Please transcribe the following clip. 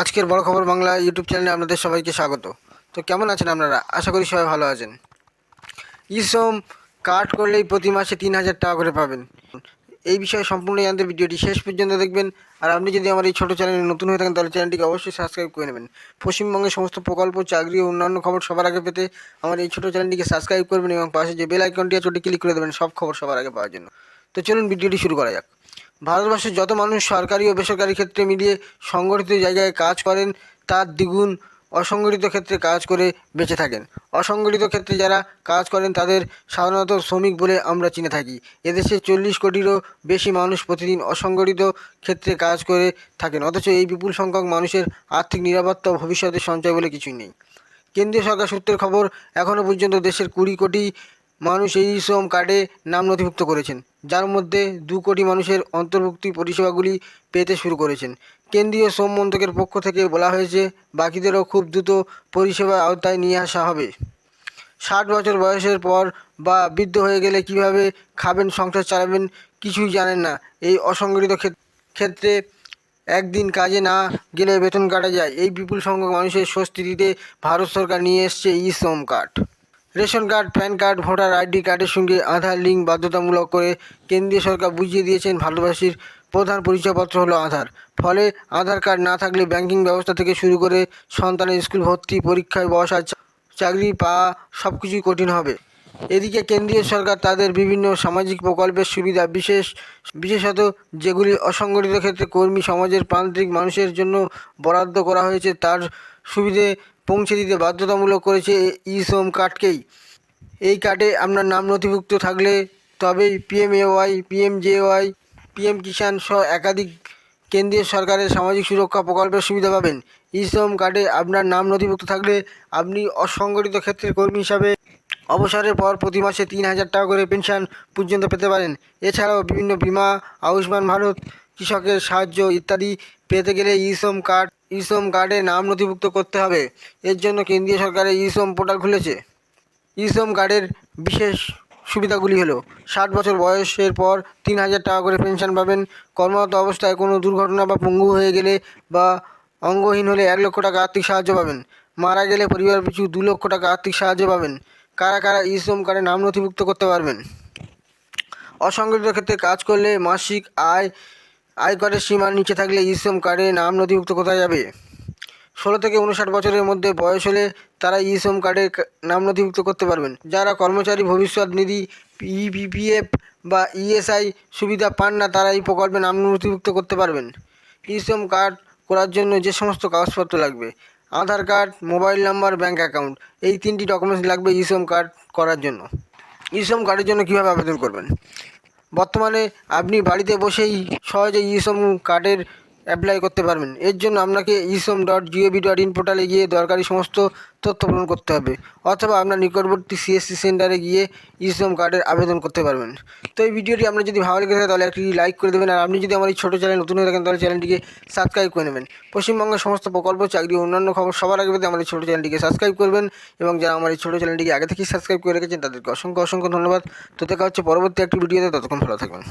আজকের বড় খবর বাংলা ইউটিউব চ্যানেলে আপনাদের সবাইকে স্বাগত। তো কেমন আছেন আপনারা? আশা করি সবাই ভালো আছেন। ইসম কার্ড করলেই প্রতি মাসে তিন হাজার টাকা করে পাবেন। এই বিষয়ে সম্পূর্ণ জানতে ভিডিওটি শেষ পর্যন্ত দেখবেন। আর আপনি যদি আমার এই ছোটো চ্যানেলে নতুন হয়ে থাকেন, তাহলে চ্যানেলটিকে অবশ্যই সাবস্ক্রাইব করে নেবেন। পশ্চিমবঙ্গের সমস্ত প্রকল্প, চাকরি ও অন্যান্য খবর সবার আগে পেতে আমার এই ছোটো চ্যানেলটিকে সাবস্ক্রাইব করবেন এবং পাশে যে বেল আইকনটি আছে, ওটি ক্লিক করে দেবেন সব খবর সবার আগে পাওয়ার জন্য। তো চলুন ভিডিওটি শুরু করা যাক। ভারতবর্ষের যত মানুষ সরকারি ও বেসরকারি ক্ষেত্রে মিলিয়ে সংগঠিত জায়গায় কাজ করেন, তার দ্বিগুণ অসংগঠিত ক্ষেত্রে কাজ করে বেঁচে থাকেন। অসংগঠিত ক্ষেত্রে যারা কাজ করেন, তাদের সাধারণত শ্রমিক বলে আমরা চিনে থাকি। এদেশে চল্লিশ কোটিরও বেশি মানুষ প্রতিদিন অসংগঠিত ক্ষেত্রে কাজ করে থাকেন। অথচ এই বিপুল সংখ্যক মানুষের আর্থিক নিরাপত্তা ও ভবিষ্যতের সঞ্চয় বলে কিছুই নেই। কেন্দ্রীয় সরকার সূত্রের খবর, এখনও পর্যন্ত দেশের কুড়ি কোটি মানুষ এই শ্রম কার্ডে নাম নথিভুক্ত করেছেন। যার মধ্যে দু কোটি মানুষের অন্তর্ভুক্তি পরিষেবাগুলি পেতে শুরু করেছেন। কেন্দ্রীয় শ্রম মন্ত্রকের পক্ষ থেকে বলা হয়েছে, বাকিদেরও খুব দ্রুত পরিষেবার আওতায় নিয়ে আসা হবে। ষাট বছর বয়সের পর বা বৃদ্ধ হয়ে গেলে কীভাবে খাবেন, সংসার চালাবেন কিছুই জানেন না। এই অসংগঠিত ক্ষেত্রে একদিন কাজে না গেলে বেতন কাটা যায়। এই বিপুল সংখ্যক মানুষের স্বস্তি দিতে ভারত সরকার নিয়ে এসছে e Shram card. Ration card, pan card, voter ID কার্ডের সঙ্গে আধার লিঙ্ক বাধ্যতামূলক করে কেন্দ্রীয় সরকার বুঝিয়ে দিয়েছেন ভারতবাসীর প্রধান পরিচয়পত্র হলো আধার। ফলে আধার কার্ড না থাকলে ব্যাংকিং ব্যবস্থা থেকে শুরু করে সন্তানের স্কুল ভর্তি, পরীক্ষায় বসা চাকরি পাওয়া সব কিছুই কঠিন হবে। এদিকে কেন্দ্রীয় সরকার তাদের বিভিন্ন সামাজিক প্রকল্পের সুবিধা, বিশেষ বিশেষত যেগুলি অসংগঠিত ক্ষেত্রে কর্মী, সমাজের প্রান্তিক মানুষের জন্য বরাদ্দ করা হয়েছে, তার সুবিধে পৌঁছে দিতে বাধ্যতামূলক করেছে ই শ্রম কার্ডকেই। এই কার্ডে আপনার নাম নথিভুক্ত থাকলে তবেই পিএমএওয়াই, পিএমজেওয়াই, পিএম কিষাণ সহ একাধিক কেন্দ্রীয় সরকারের সামাজিক সুরক্ষা প্রকল্পের সুবিধা পাবেন। ই শ্রম কার্ডে আপনার নাম নথিভুক্ত থাকলে আপনি অসংগঠিত ক্ষেত্রের কর্মী হিসাবে অবসরের পর প্রতি মাসে তিন হাজার টাকা করে পেনশন পর্যন্ত পেতে পারেন। এছাড়াও বিভিন্ন বিমা, আয়ুষ্মান ভারত, কৃষকের সাহায্য ইত্যাদি পেতে গেলে ই শ্রম কার্ড ই শ্রম কার্ডে নাম নথিভুক্ত করতে হবে। এর জন্য কেন্দ্রীয় সরকারের ই শ্রম পোর্টাল খুলেছে। ই শ্রম কার্ডের বিশেষ সুবিধাগুলি হলো, ষাট বছর বয়সের পর তিন হাজার টাকা করে পেনশন পাবেন, কর্মরত অবস্থায় কোনো দুর্ঘটনা বা পঙ্গু হয়ে গেলে বা অঙ্গহীন হলে এক লক্ষ টাকা আর্থিক সাহায্য পাবেন। মারা গেলে পরিবার পিছু দু লক্ষ টাকা আর্থিক সাহায্য পাবেন। কারা কারা ই শ্রম কার্ডে নাম নথিভুক্ত করতে পারবেন? অসংগঠিত ক্ষেত্রে কাজ করলে মাসিক আয় আয়করের সীমার নিচে থাকলে ই শ্রম কার্ডে নাম নথিভুক্ত কোথায় যাবে? ষোলো থেকে উনষাট বছরের মধ্যে বয়স হলে তারা ই শ্রম কার্ডে নাম নথিভুক্ত করতে পারবেন। যারা কর্মচারী, ভবিষ্যৎ নিধি, ইপিপিএফ বা ইএসআই সুবিধা পান না, তারা এই প্রকল্পে নাম নথিভুক্ত করতে পারবেন। ই শ্রম কার্ড করার জন্য যে সমস্ত কাগজপত্র লাগবে, Aadhaar card, mobile number bank account, এই তিনটি ডকুমেন্টস লাগবে ই শ্রম কার্ড করার জন্য। ই শ্রম কার্ডের জন্য কীভাবে আবেদন করবেন? বর্তমানে আপনি বাড়িতে বসেই সহজে ইসম কার্ডের অ্যাপ্লাই করতে পারবেন। এর জন্য আপনাকে eShram dot gov dot in পোর্টালে গিয়ে দরকারি সমস্ত তথ্য পূরণ করতে হবে। অথবা আপনার নিকটবর্তী সিএসসি সেন্টারে গিয়ে ইসম কার্ডের আবেদন করতে পারবেন। তো এই ভিডিওটি আপনার যদি ভালো লেগে থাকে, তাহলে একটি লাইক করে দেবেন। আর আপনি যদি আমার এই ছোটো চ্যানেল নতুন হয়ে থাকেন, তাহলে চ্যানেলটিকে সাবস্ক্রাইব করে নেবেন। পশ্চিমবঙ্গের সমস্ত প্রকল্প, চাকরি, অন্যান্য খবর সবার আগে পেতে আমার এই ছোটো চ্যানেলটিকে সাবস্ক্রাইব করবেন। এবং যারা আমার এই ছোটো চ্যানেলটিকে আগে থেকেই সাবস্ক্রাইব করে রেখেছেন, তাদেরকে অসংখ্য অসংখ্য ধন্যবাদ। তো দেখা হচ্ছে পরবর্তী একটি ভিডিওতে। ততক্ষণ ভালো থাকবেন।